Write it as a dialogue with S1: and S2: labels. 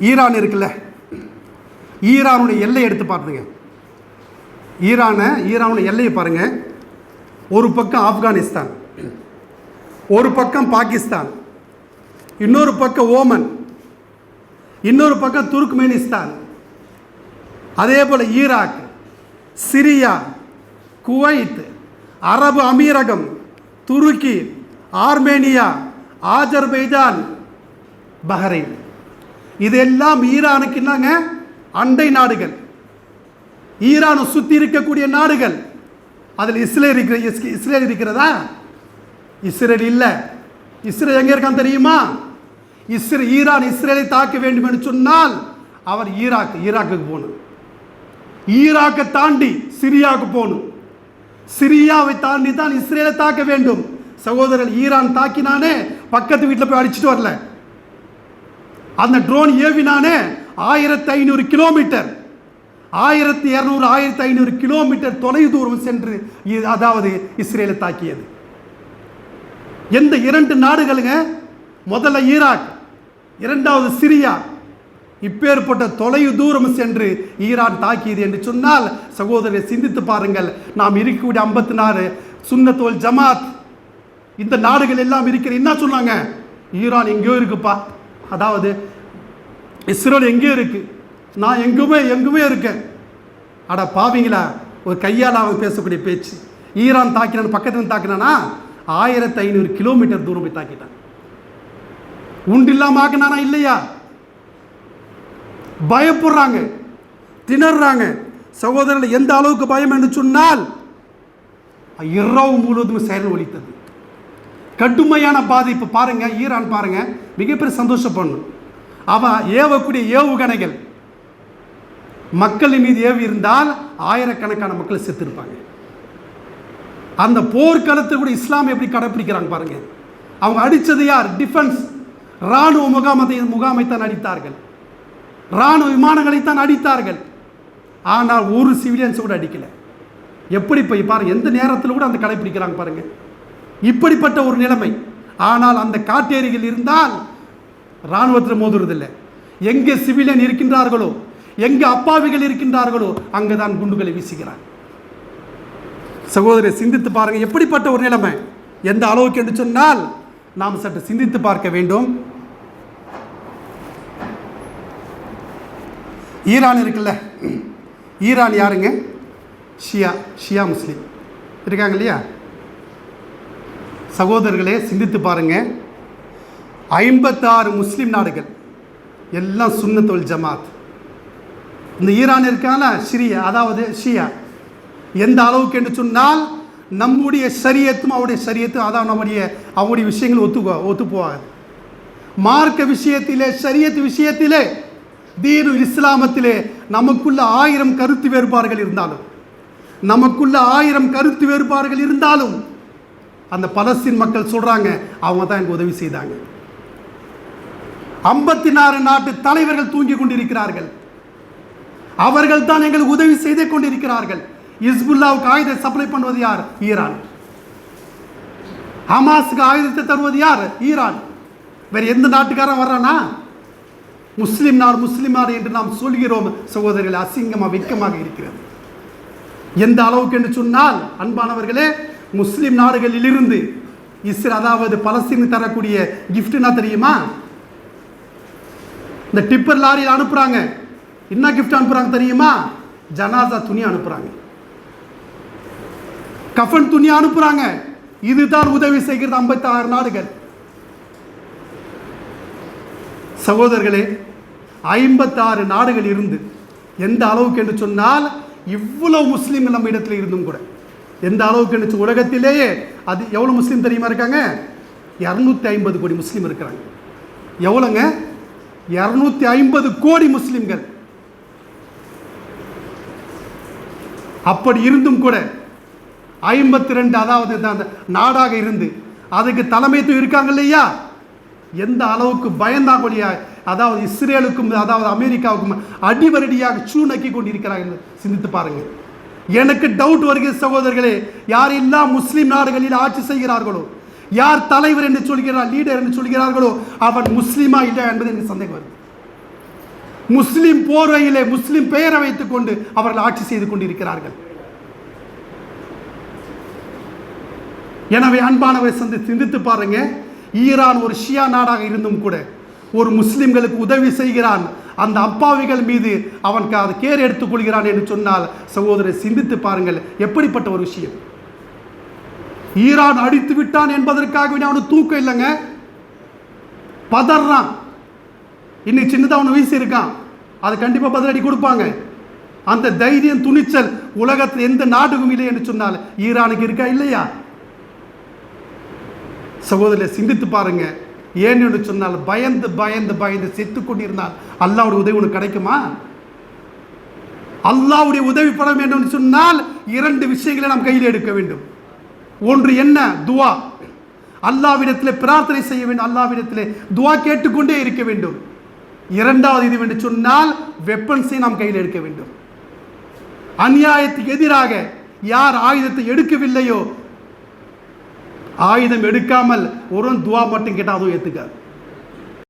S1: Iran இருக்குல்ல? ஈரானுடைய எல்லை எடுத்து பார்த்துங்க. ஈரானை ஈரானுடைய எல்லையை பாருங்க. ஒரு பக்கம் ஆப்கானிஸ்தான் ஒரு பக்கம் பாகிஸ்தான் இன்னொரு பக்கம் ஓமன் இன்னொரு பக்கம் துருக்மெனிஸ்தான். அதே போல் ஈராக் சிரியா குவைத் அரபு அமீரகம் துருக்கி ஆர்மேனியா ஆஜர்பைஜான் பஹ்ரைன். இதெல்லாம் ஈரானுக்கு என்னங்க? அண்டை நாடுகள். ஈரானை சுற்றி இருக்கக்கூடிய நாடுகள். அதில் இஸ்ரேல் இருக்கிற இஸ்- இஸ்ரேல் இருக்கிறதா? இஸ்ரேல் இல்லை. இஸ்ரேல் எங்கே இருக்கான் தெரியுமா? இஸ்ரே ஈரான் இஸ்ரேலை தாக்க வேண்டும் என்று சொன்னால் அவர் ஈராக் ஈராக்குக்கு போகணும். ஈராக்கை தாண்டி சிரியாவுக்கு போகணும். சிரியாவை தாண்டி தான் இஸ்ரேலை தாக்க வேண்டும். சகோதரர் ஈரான் தாக்கினானே பக்கத்து வீட்டில் போய் அடிச்சிட்டு வரல. அந்த ட்ரோன் ஏவினானே ஆயிரத்தி ஐநூறு கிலோமீட்டர் ஆயிரத்தி இரநூறு ஆயிரத்தி ஐநூறு கிலோமீட்டர் தொலை தூரம் சென்று இ- அதாவது இஸ்ரேலை தாக்கியது. எந்த இரண்டு நாடுகளுங்க? முதல்ல ஈராக் இரண்டாவது சிரியா. இப்பேற்பட்ட தொலை தூரம் சென்று ஈரான் தாக்கியது என்று சொன்னால் சகோதரரை சிந்தித்து பாருங்கள். நாம் இருக்கக்கூடிய ஐம்பத்தி நாலு சுன்னத்தோல் ஜமாத். இந்த நாடுகள் எல்லாம் இருக்கிற என்ன சொன்னாங்க? ஈரான் எங்கேயோ இருக்குப்பா. அதாவது இஸ்ரேல் எங்கே இருக்கு? நான் எங்குமே எங்குமே இருக்கேன். அட பாவிங்களா? ஒரு கையால் அவன் பேசக்கூடிய பேச்சு. ஈரான் தாக்கினான் பக்கத்தில் தாக்கினானா? ஆயிரத்தி ஐநூறு கிலோமீட்டர் தூரம் போய் தாக்கிட்டான். இல்லாமல் ஆக்கினானா இல்லையா? பயப்படுறாங்க. திணறாங்க. சகோதரர்கள் எந்த அளவுக்கு பயம் என்று சொன்னால் இரவு முழுவதும் செயல் ஒழித்தது கடுமையான பாதிப்பு பாருங்க ஈரான் பாருங்க. மிகப்பெரிய சந்தோஷப்படணும் அவன் ஏவக்கூடிய ஏவுகணைகள். மக்களின் மீது ஏவி இருந்தால் ஆயிரக்கணக்கான மக்கள் செத்துருப்பாங்க. அந்த போர்க்களத்தில் கூட இஸ்லாம் எப்படி கடைப்பிடிக்கிறாங்க பாருங்க. அவங்க அடித்தது யார்? டிஃபென்ஸ் இராணுவ முகாமத்தை முகாமைத்தான் அடித்தார்கள். இராணுவ விமானங்களைத்தான் அடித்தார்கள். ஆனால் ஒரு சிவிலியன்ஸ் கூட அடிக்கலை. எப்படி போய் பாருங்க எந்த நேரத்தில் கூட அந்த கடைப்பிடிக்கிறாங்க பாருங்கள் இப்படிப்பட்ட ஒரு நிலைமை. ஆனால் அந்த காட்டேரிகள் இருந்தால் இராணுவத்தில் மோதுறதில்லை. எங்கே சிவிலியன் இருக்கின்றார்களோ எங்கே அப்பாவிகள் இருக்கின்றார்களோ அங்கே தான் குண்டுகளை வீசுகிறார் சகோதரி சிந்தித்து பாருங்கள் எப்படிப்பட்ட ஒரு நிலைமை? எந்த அளவுக்கு என்று சொன்னால் நாம் சற்று சிந்தித்து பார்க்க வேண்டும். ஈரான் இருக்குல்ல? ஈரான் யாருங்க? ஷியா ஷியா முஸ்லீம். இருக்காங்க இல்லையா? சகோதரர்களே சிந்தித்து பாருங்க. ஐம்பத்தாறு முஸ்லீம் நாடுகள் எல்லாம் சுன்னத்துல் ஜமாத். இந்த ஈரான் இருக்கால சிரியா அதாவது ஷியா எந்த அளவுக்கு என்று சொன்னால் நம்முடைய சரியத்தும் அவருடைய சரியத்தும் அதான் நம்முடைய அவருடைய விஷயங்கள் ஒத்துக்கோ ஒத்து போவாங்க மார்க்க விஷயத்திலே சரியத்து விஷயத்திலே தீனு இஸ்லாமத்திலே நமக்குள்ள ஆயிரம் கருத்து வேறுபாடுகள் இருந்தாலும் நமக்குள்ள ஆயிரம் கருத்து வேறுபாடுகள் இருந்தாலும் அந்த பலஸ்தீன் மக்கள் சொல்கிறாங்க அவங்க தான் எனக்கு உதவி செய்தாங்க. ஐம்பத்தி நாலு நாட்டு தலைவர்கள் தூங்கி கொண்டிருக்கிறார்கள். அவர்கள் தான் எங்களுக்கு உதவி செய்து கொண்டிருக்கிறார்கள். இஸ்புல்லாவுக்கு ஆயுதத்தை சப்ளை பண்ணுவது யார்? ஈரான். ஹமாஸுக்கு ஆயுதத்தை தருவது யார்? ஈரான். வேற எந்த நாட்டுக்காரன் வர்றானா? முஸ்லிம் நார் முஸ்லிம் நார் என்று நாம் சொல்கிறோம் சகோதரர்கள் அசிங்கமாக வெட்கமாக இருக்கிறது. எந்த அளவுக்கு என்று சொன்னால் அன்பானவர்களே முஸ்லீம் நாடுகளிலிருந்து இஸ்ரே அதாவது பலஸ்தீனுக்கு தரக்கூடிய கிஃப்ட்னா தெரியுமா? இந்த டிப்பர் லாரியில் அனுப்புகிறாங்க என்ன கிஃப்ட் அனுப்புகிறாங்க தெரியுமா? ஜனாசா துணி அனுப்புகிறாங்க கஃபன் துணி அனுப்புகிறாங்க இதுதான் உதவி செய்கிறது 56 நாடுகள். சகோதரர்களே ஐம்பத்தாறு நாடுகள் இருந்து எந்த அளவுக்கு என்று சொன்னால் இவ்வளவு முஸ்லீம்கள் நம்ம இடத்துல இருந்தும் கூட. எந்த அளவுக்கு என்று உலகத்திலேயே அது எவ்வளோ முஸ்லீம் தெரியுமா இருக்காங்க? இரநூத்தி ஐம்பது கோடி முஸ்லீம் இருக்கிறாங்க. எவ்வளோங்க இரநூத்தி ஐம்பது கோடி முஸ்லீம்கள். அப்படி இருந்தும் கூட ஐம்பத்தி ரெண்டு அதாவது அந்த நாடாக இருந்து அதுக்கு தலைமைத்துவம் இருக்காங்க இல்லையா? எந்த அளவுக்கு பயந்தாங்கொழியா அதாவது இஸ்ரேலுக்கும் அதாவது அமெரிக்காவுக்கும் அடிவரடியாக சூ நக்கி கொண்டு இருக்கிறாங்க சிந்தித்து பாருங்கள். எனக்கு டவுட் வருகிறது சகோதரர்களே. யாரெல்லாம் முஸ்லீம் நாடுகளில் ஆட்சி செய்கிறார்களோ யார் தலைவர் என்று சொல்கிறார் லீடர் என்று சொல்கிறார்களோ அவன் முஸ்லீமா இல்லை என்பது எனக்கு சந்தேகம் வருது. முஸ்லீம் போர்வையிலே முஸ்லீம் பெயரை வைத்துக் கொண்டு அவர்கள் ஆட்சி செய்து கொண்டிருக்கிறார்கள். எனவே அன்பானவரை சந்தி சிந்தித்து பாருங்க. ஈரான் ஒரு ஷியா நாடாக இருந்தும் கூட ஒரு முஸ்லிம்களுக்கு உதவி செய்கிறான். அந்த அப்பாவிகள் மீது அவன் அதை கேர் எடுத்துக் கொள்கிறான் என்று சொன்னால் சகோதரர் சிந்தித்து பாருங்கள். எப்படிப்பட்ட ஒரு விஷயம்? ஈரான் அடித்து விட்டான் என்பதற்காக வேண்டி அவனுக்கு தூக்கம் இல்லைங்க. பதறான். இன்னைக்கு சின்னதாக அவனு வீசி இருக்கான். அது கண்டிப்பாக பதிலடி கொடுப்பாங்க. அந்த தைரியம் துணிச்சல் உலகத்தில் எந்த நாட்டுக்கும் இல்லை என்று சொன்னால் ஈரானுக்கு இருக்கா இல்லையா? சகோதரரை சிந்தித்து பாருங்க. ஏன் என்று சொன்னால் பயந்து பயந்து பயந்து செத்து கொண்டிருந்தால் அல்லாவுடைய உதவி உனக்கு கிடைக்குமா? அல்லாவுடைய உதவி பெற வேண்டும் என்று சொன்னால் இரண்டு விஷயங்களை நாம் கையில் எடுக்க வேண்டும். ஒன்று என்ன? துவா. அல்லாவிடத்தில் பிரார்த்தனை செய்ய வேண்டும். அல்லாவிடத்தில் துவா கேட்டுக்கொண்டே இருக்க வேண்டும். இரண்டாவது இது என்று சொன்னால் வெப்பன்ஸை நாம் கையில் எடுக்க வேண்டும். அநியாயத்துக்கு எதிராக யார் ஆயுதத்தை எடுக்கவில்லையோ ஆயுதம் எடுக்காமல் ஒரு துவா மட்டும் கேட்டால் அதுவும் ஏற்றுக்காது